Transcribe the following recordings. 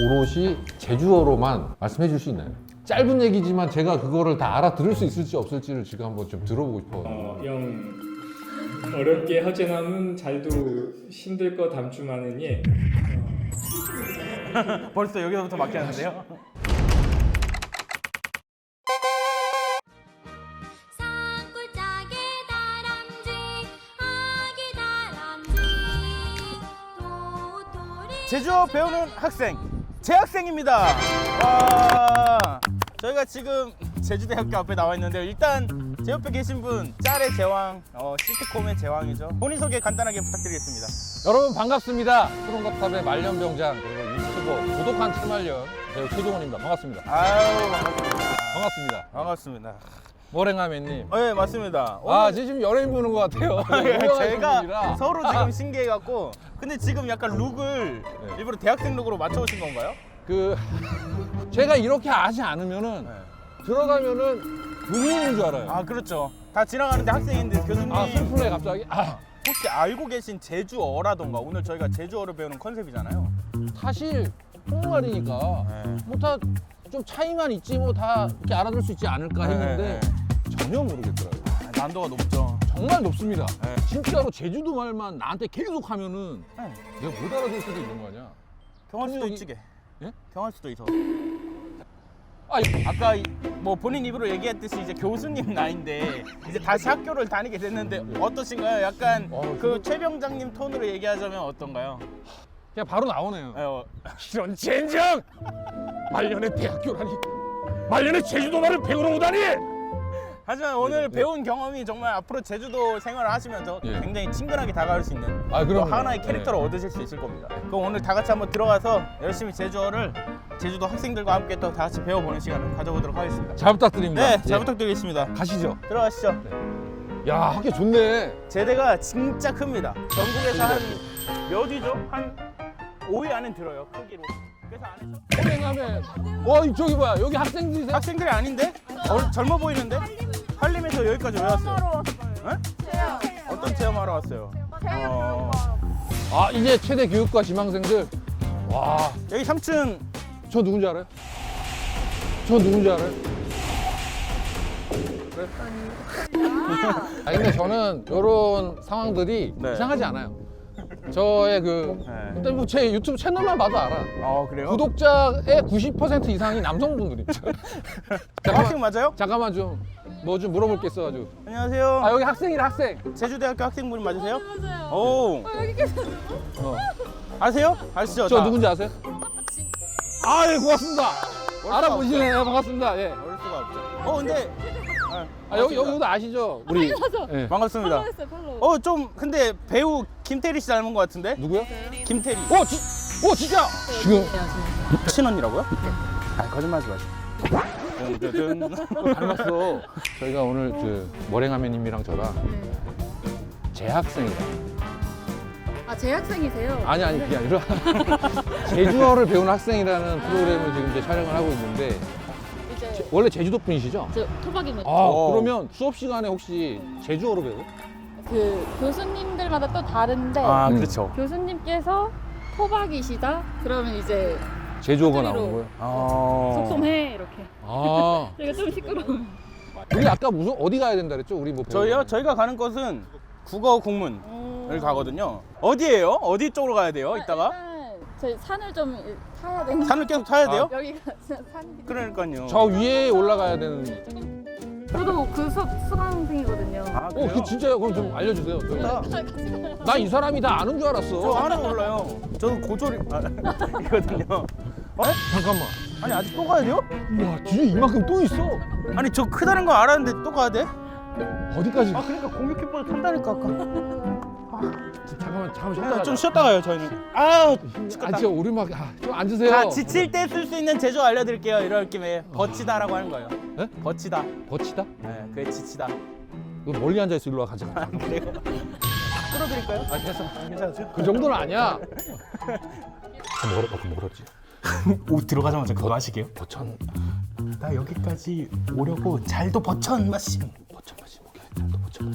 오롯이 제주어로만 말씀해 줄 수 있나요? 짧은 얘기지만 제가 그거를 다 알아들을 수 있을지 없을지를 지금 한번 좀 들어보고 싶어요. 어, 영 어렵게 하지만은 잘도 힘들 거 담주마는니 벌써 여기서부터 막히는데요? 산골짜기 다람쥐 아기 다람쥐 도토리 제주어 배우는 학생 재학생입니다. 와, 저희가 지금 제주대학교 앞에 나와 있는데요. 일단 제 옆에 계신 분 짤의 제왕, 어, 시트콤의 제왕이죠. 본인 소개 간단하게 부탁드리겠습니다. 여러분 반갑습니다. 푸른거탑의 말년병장 그리고 유튜버 고독한 채말년 배우 최종원입니다. 반갑습니다. 아유 반갑습니다. 반갑습니다. 반갑습니다. 머랭아맨님. 어, 네 맞습니다. 아 지금 연예인 보는 것 같아요. 제가 분이라. 서로 지금 신기해갖고 근데 지금 약간 룩을 네. 일부러 대학생 룩으로 맞춰오신 건가요? 그 제가 이렇게 하지 않으면은 들어가면은 군인인 줄 알아요. 아 그렇죠. 다 지나가는데 학생인데 교수님 아 슬프네 갑자기. 아 혹시 알고 계신 제주어라던가 오늘 저희가 제주어를 배우는 컨셉이잖아요. 사실 한국말이니까 네. 뭐다좀 차이만 있지 뭐 다 이렇게 알아들 수 있지 않을까 했는데 전혀 모르겠더라고요. 난도가 높죠. 정말 높습니다. 네. 진짜로 제주도 말만 나한테 계속 하면은 네. 내가 못 알아들 수도 있는 거 아니야. 경할 수도 여기- 있지 게. 예? 경할 수도 있어. 아 이- 아까 이- 뭐 본인 입으로 얘기했듯이 이제 교수님 나이인데 이제 다시 학교를 다니게 됐는데 어떠신가요? 약간 어, 그 최 병장님 톤으로 얘기하자면 어떤가요? 그냥 바로 나오네요. 어, 이런 젠장! 말년에 대학교라니 말년에 제주도 말을 배우러 오다니! 하지만 오늘 배운 경험이 정말 앞으로 제주도 생활을 하시면서 예. 굉장히 친근하게 다가올 수 있는 아 또 그럼 하나의 캐릭터를 얻으실 수 있을 겁니다. 그럼 오늘 다 같이 한번 들어가서 열심히 제주어를 제주도 학생들과 함께 또 다 같이 배워보는 시간을 가져보도록 하겠습니다. 잘 부탁드립니다. 네, 잘 예. 부탁드리겠습니다. 가시죠. 들어가시죠. 야 학교 좋네. 제대가 진짜 큽니다. 전국에서 한 몇 위죠? 한 5위 안에 들어요, 크기로. 그래서 안에서 호랭하면 와 이- 저기 뭐야 여기 학생들이세요? 학생들이 아닌데? 어, 젊어 보이는데? 한림에서 여기까지 왜 왔어요? 네? 어떤 체험하러 왔어요? 어, 아 이제 최대 교육과 지망생들 와저 여기 3층 누군지 알아요? 저 누군지 알아요? 그래? 아 근데 저는 이런 상황들이 네. 이상하지 않아요. 저의 그 네. 근데 뭐 제 유튜브 채널만 봐도 알아. 어 그래요? 구독자의 90% 이상이 남성분들이죠. 학생 잠깐만, 맞아요? 잠깐만 좀 뭐 좀 물어볼 게 있어가지고. 안녕하세요. 아 여기 학생이라 학생. 제주대학교 학생분 맞으세요? 맞아요 오 여기 계세요 어. 아세요? 아시죠? 저 다? 누군지 아세요? 아, 예, 고맙습니다. 알아보시네. 요 반갑습니다. 예. 모를 수가 없죠. 어 근데 아, 아, 여기, 여기도 아시죠? 우리. 맞아 예. 반갑습니다. 팔로우했어요 팔로우 어좀 근데 배우 김태리 씨 닮은 것 같은데? 누구요? 김태리 어, 지, 어, 진짜! 지금 친언니라고요? 아 거짓말하지 마시고. 든 닮았어. 저희가 오늘 그 머랭아매님이랑 저랑 재학생이라. 아 재학생이세요? 아니, 아니, 그게 아니라 제주어를 배우는 학생이라는 프로그램을 지금 이제 촬영을 하고 있는데 이제 원래 제주도 분이시죠? 저 토박입니다 아, 어. 그러면 수업 시간에 혹시 제주어로 배워요? 그 교수님들마다 또 다른데 아 음. 그렇죠. 교수님께서 토박이시다? 그러면 이제 사투리로. 나오는 거예요? 어. 속솜해 이렇게 아, 제가 좀 시끄러워 우리 아까 무슨 어디 가야 된다 그랬죠? 우리 뭐 저희요? 저희가 가는 곳은 국어 국문을 음. 가거든요. 어디예요? 어디 쪽으로 가야 돼요? 이따가 일단 저희 산을 좀 타야 되는 산을 계속 타야 돼요? 여기가 산이 그러니까요. 저 위에 올라가야 되는. 저도 그 수업 수강생이거든요 아, 어, 그래요? 그 진짜요? 그럼 좀 알려주세요. 좋다. 나이 사람이 다 아는 줄 저 알았어. 하나 몰라요. 저는 고졸이 아. 어? 잠깐만. 아니 아직 또 가야 돼요? 와, 뒤에 이만큼 또 있어. 아니 저 크다는 거 알았는데 또 가야 돼? 어디까지? 아 그러니까 공격 킥보드 탄다니까 아까. 잠깐만, 잠깐만 쉬었다 아, 가자. 좀 쉬었다 가요 저희는. 아, 아, 진짜 오르막. 아, 좀 앉으세요. 자 지칠 때 쓸 수 있는 제조 알려드릴게요. 이럴 김에 버치다라고 하는 거예요. 네? 버치다. 버치다? 네, 그게 지치다. 너 멀리 앉아 있어. 일로 와 가자. 아, 그래요? 끌어드릴까요? 아, 됐어. 괜찮으세요? 그 정도는 아니야. 그 뭐라, 그 뭐랬지? 옷 들어가자마자 그거 하시게요? 버천, 나 여기까지 오려고 잘도 버천 마심. 버천 마시 오케이. 또 버천.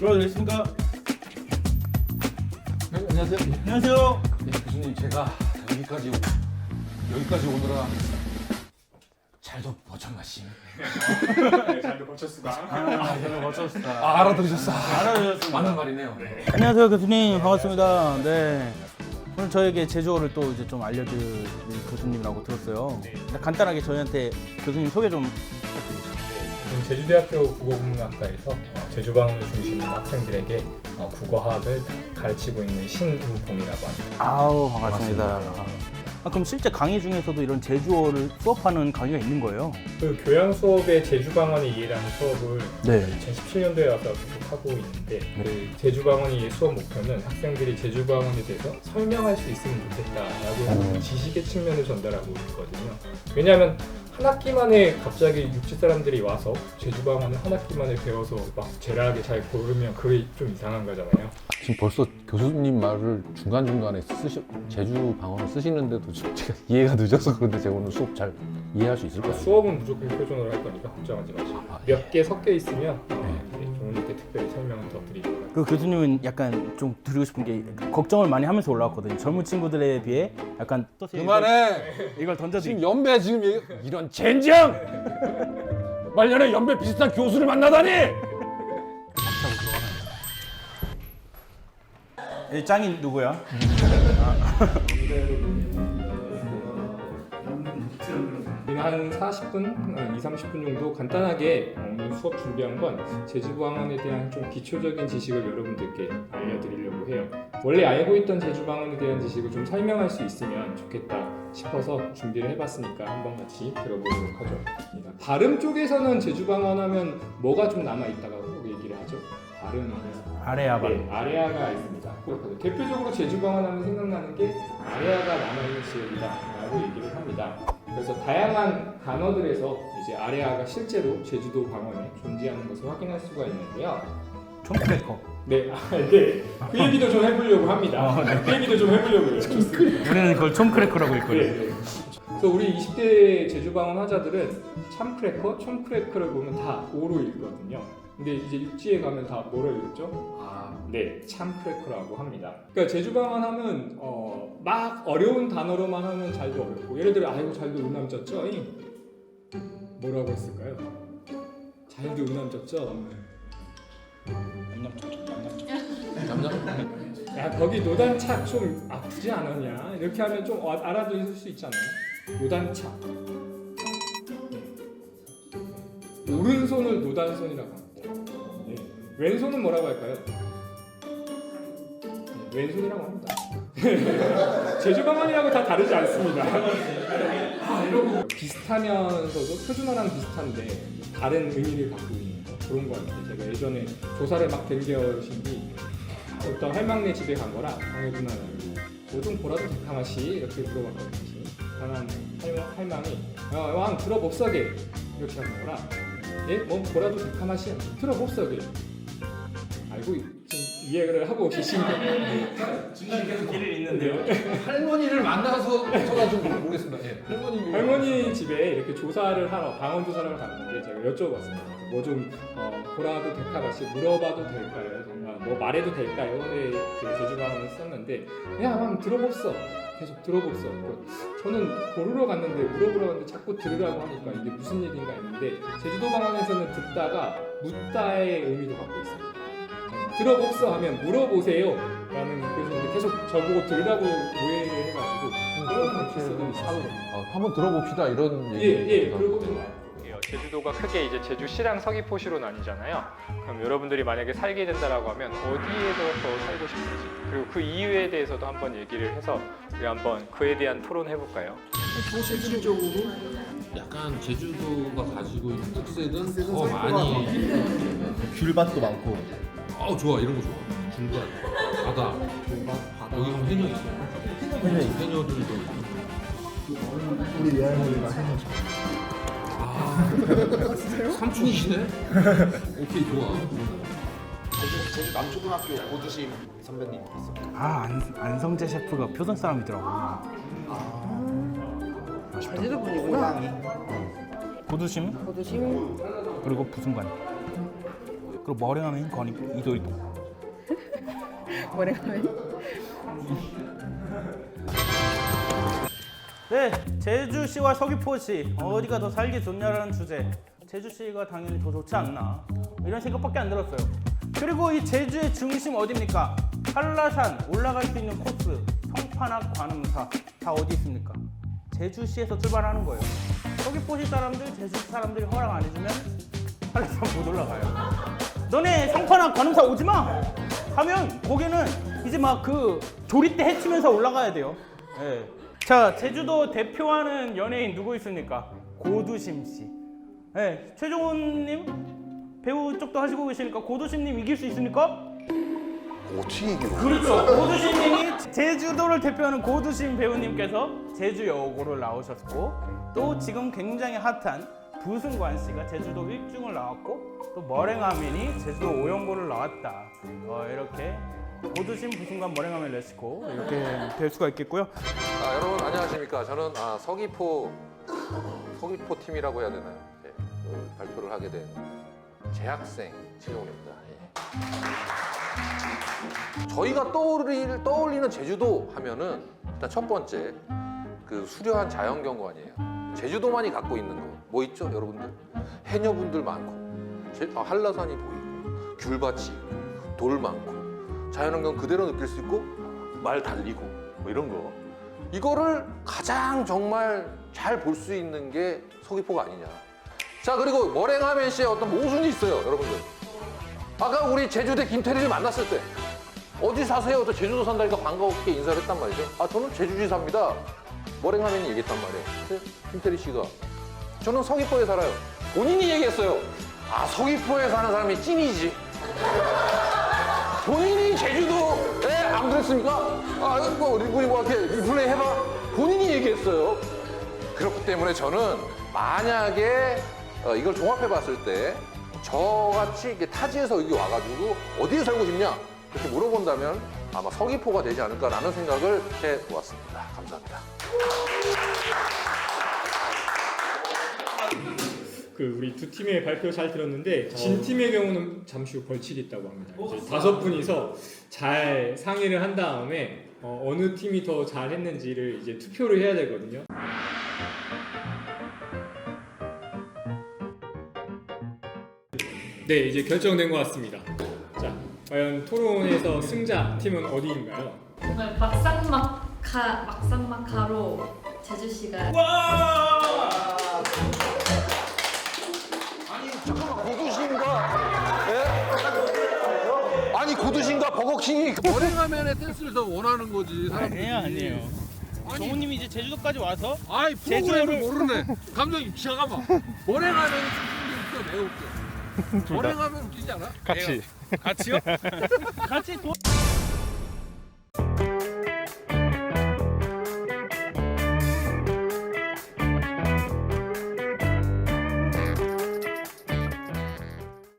들어가겠습니까? 네, 안녕하세요. 안녕하세요. 네, 교수님 제가 여기까지 여기까지 오느라 잘도 버텼나심. 네, 잘도 고쳤습니다. 아, 저는 어쩌습니다. 아, 알아들으셨어. 알아주셨습니다. 맞는 말이네요. 안녕하세요 교수님 반갑습니다. 네. 오늘 저에게 제주어를 또 이제 좀 알려드릴 교수님이라고 들었어요. 일단 간단하게 저희한테 교수님 소개 좀 제주대학교 국어국문학과에서 어, 제주 방언을 중심으로 학생들에게 어, 국어학을 가르치고 있는 신은봉이라고 합니다. 아우 반갑습니다. 아, 그럼 실제 강의 중에서도 이런 제주어를 수업하는 강의가 있는 거예요? 그 교양 수업의 제주 방언의 이해라는 수업을 네. 2017년도에 와서 계속 하고 있는데 그 제주 방언의 수업 목표는 학생들이 제주 방언에 대해서 설명할 수 있으면 좋겠다라고 하는 지식의 측면을 전달하고 있거든요. 왜냐하면 한 학기 만에 갑자기 육지 사람들이 와서 제주 방언을 한 학기 만에 배워서 막 제라하게 잘 고르면 그게 좀 이상한 거잖아요. 지금 벌써 교수님 말을 중간 중간에 쓰시 제주 방언을 쓰시는데도 지금 제가 이해가 늦어서 그런데 제가 오늘 수업 잘 이해할 수 있을까요? 수업은 무조건 표준어로 할 거니까 걱정하지 마시고 아, 몇개 섞여 있으면 어, 네, 종훈님께 특별히 설명 그 교수님은 약간 좀 드리고 싶은 게 걱정을 많이 하면서 올라왔거든요. 젊은 친구들에 비해 약간 또 그만해. 이걸 던져드리 지금 연배 지금 얘기- 이런 젠장! 말년에 연배 비슷한 교수를 만나다니! 이 짱이 누구야? 한 40분, 2, 30분 정도 간단하게 오늘 수업 준비한 건 제주방언에 대한 좀 기초적인 지식을 여러분들께 알려드리려고 해요. 원래 알고 있던 제주방언에 대한 지식을 좀 설명할 수 있으면 좋겠다 싶어서 준비를 해봤으니까 한번 같이 들어보도록 하죠. 발음 쪽에서는 제주방언 하면 뭐가 좀 남아있다고 얘기를 하죠. 아래야 봐. 네, 아레아가 있습니다. 대표적으로 제주방언 하면 생각나는 게 아레아가 남아있는 지역이다 라고 얘기를 합니다. 그래서 다양한 단어들에서 이제 아레아가 실제로 제주도 방언에 존재하는 것을 확인할 수가 있는데요. 총크래커. 네, 아, 네. 그 얘기도 좀 해보려고 합니다. 그 얘기도 좀 해보려고요. 우리는 그걸 총크래커라고 네, 했거든요. 네. 그래서 우리 20대 제주방언 화자들은 참크래커, 촘크래커를 보면 다 오로 읽거든요. 근데 이제 육지에 가면 다 뭐로 읽죠? 아, 네, 참크래커라고 합니다. 그러니까 제주방언 하면 어, 막 어려운 단어로만 하면 잘도 어렵고 예를 들어 아이고 잘도 음남졌죠? 잉? 뭐라고 했을까요? 잘도 음남졌죠? 냠냠? 야 거기 노단차 좀 아프지 않았냐? 이렇게 하면 좀 어- 알아들을 수 있잖아요. 노단차. 네. 오른손을 노단손이라고 합니다. 네. 왼손은 뭐라고 할까요? 네, 왼손이라고 합니다. 제주 방언이라고 다 다르지 않습니다. 비슷하면서도 표준어랑 비슷한데 다른 의미를 갖고 있는 거 그런 거 같아요. 제가 예전에 조사를 막 댕겨신 뒤 어떤 할망네 집에 간 거라 방해분하고 뭐좀 보라도 데카마시 이렇게 물어봤거든요. 다만 할망, 할망이 야, 왕 들어봅서게 이렇게 하는 거라 예? 뭐 보라도 데카마시 들어봅서게 알고 있- 지금 이해를 하고 계신 거 중간에 계속 길을 잃는데요. 할머니를 만나서 저가 좀 모르겠습니다. 예. 할머니 할머니 집에 이렇게 조사를 하러 방언 조사를 갔는데 제가 여쭤봤습니다. 뭐좀 어, 보라도 데카마시 물어봐도 될까요? 정말 뭐 말해도 될까요? 네, 그 제주방언을 썼는데 야, 한번 들어봅소. 계속 들어봅소. 그 저는 고르러 갔는데 물어보러 갔는데 자꾸 들으라고 하니까 이게 무슨 얘기인가 했는데 제주도 방언에서는 듣다가 묻다의 의미도 갖고 있습니다. 들어봅소 하면 물어보세요. 라는 교수인데 계속 저보고 들으라고 오해를 해가지고 그런 에피소드는 있어요. 어, 한번 들어봅시다 이런 얘기. 예, 예, 그리고 제주도가 크게 이제 제주시랑 서귀포시로 나뉘잖아요. 그럼 여러분들이 만약에 살게 된다라고 하면 어디에서 더 살고 싶은지 그리고 그 이유에 대해서도 한번 얘기를 해서 우리 한번 그에 대한 토론 해볼까요? 실질적으로 약간 제주도가 가지고 있는 특색은 더 많이 귤밭도 많고 아 좋아 이런 거 좋아 중간 바다 여기 가면 해녀 있어요 해녀들도 있고 우리 여행으로가 해놓죠. 아 삼촌이시네 오케이 좋아 제주, 제주 남초등학교 고두심 선배님 있어요. 아 안, 안성재 셰프가 표선 사람이더라고. 제주도 분이구나. 고양이. 고두심 고두심 그리고 부승관. 그리고 머랭하면 건이 이도 이도. 뭐래 가면 네, 제주시와 서귀포시 어디가 더 살기 좋냐라는 주제. 제주시가 당연히 더 좋지 않나 이런 생각밖에 안 들었어요. 그리고 이 제주의 중심 어디입니까? 한라산 올라갈 수 있는 코스, 성판악, 관음사 다 어디 있습니까? 제주시에서 출발하는 거예요. 서귀포시 사람들, 제주시 사람들이 허락 안 해주면 한라산 못 올라가요. 너네 성판악, 관음사 오지 마. 하면 거기는 이제 막 그 조리대 헤치면서 올라가야 돼요. 예. 자, 제주도 대표하는 연예인 누구 있습니까? 고두심 씨. 예, 최종훈님 배우 쪽도 하시고 계시니까 고두심님 이길 수 있습니까? 어떻게 이겨? 그렇죠. 고두심님이 제주도를 대표하는 고두심 배우님께서 제주 여고를 나오셨고 또 지금 굉장히 핫한 부승관 씨가 제주도 1중을 나왔고 또 머랭아맨이 제주도 5연고를 나왔다. 어, 이렇게 고두심 부승관 머랭아맨 레시코 이렇게 될 수가 있겠고요. 아, 여러분 안녕하십니까? 저는 아, 서귀포 서귀포 팀이라고 해야 되나요? 예, 그 발표를 하게 된 재학생 최종훈입니다. 예. 저희가 떠올릴, 떠올리는 제주도 하면은 일단 첫 번째 그 수려한 자연경관이에요. 제주도만이 갖고 있는 거. 뭐 있죠, 여러분들? 해녀분들 많고. 제- 아, 한라산이 보이고 귤밭이 있고 돌 많고. 자연환경 그대로 느낄 수 있고 말 달리고 뭐 이런 거. 이거를 가장 정말 잘 볼 수 있는 게 서귀포가 아니냐. 자 그리고 머랭하멘 씨의 어떤 모순이 있어요 여러분들. 아까 우리 제주대 김태리를 만났을 때 어디 사세요? 저 제주도 산다니까 반가웠게 인사를 했단 말이죠. 아 저는 제주시 삽니다 머랭하멘이 얘기했단 말이에요 근데 김태리 씨가 저는 서귀포에 살아요 본인이 얘기했어요 아 서귀포에 사는 사람이 찐이지 본인이 제주도에 안 그랬습니까? 아, 이거 우리 뭐 이렇게 리플레이 해봐. 본인이 얘기했어요. 그렇기 때문에 저는 만약에 어, 이걸 종합해 봤을 때 저같이 타지에서 여기 와가지고 어디에 살고 싶냐? 이렇게 물어본다면 아마 서귀포가 되지 않을까라는 생각을 해 보았습니다. 감사합니다. 그 우리 두 팀의 발표 잘 들었는데 진 팀의 경우는 잠시 후 벌칙이 있다고 합니다. 이제 다섯 분이서 잘 상의를 한 다음에 어, 느 팀이 더 잘했는지를 이제 투표를 해야 되거든요. 네, 이제 결정된 것 같습니다. 자, 과연 토론에서 승자 팀은 어디인가요? 정말 막상막하 막상막하로 제주시가 아니 잠깐만 고두신과 예? 아니 고두신과 버거킹이 머랭하면의 댄스를 더 원하는 거지 사람들이. 아니에요, 아니에요. 정우님이 이제 제주도까지 와서 아이 프로그램을 제주도를- 모르네. 감독님 잠깐만. 머랭하면 웃겨, 내가 웃겨. 머랭하면 웃기지 않아? 같이 같이요? 같이 도...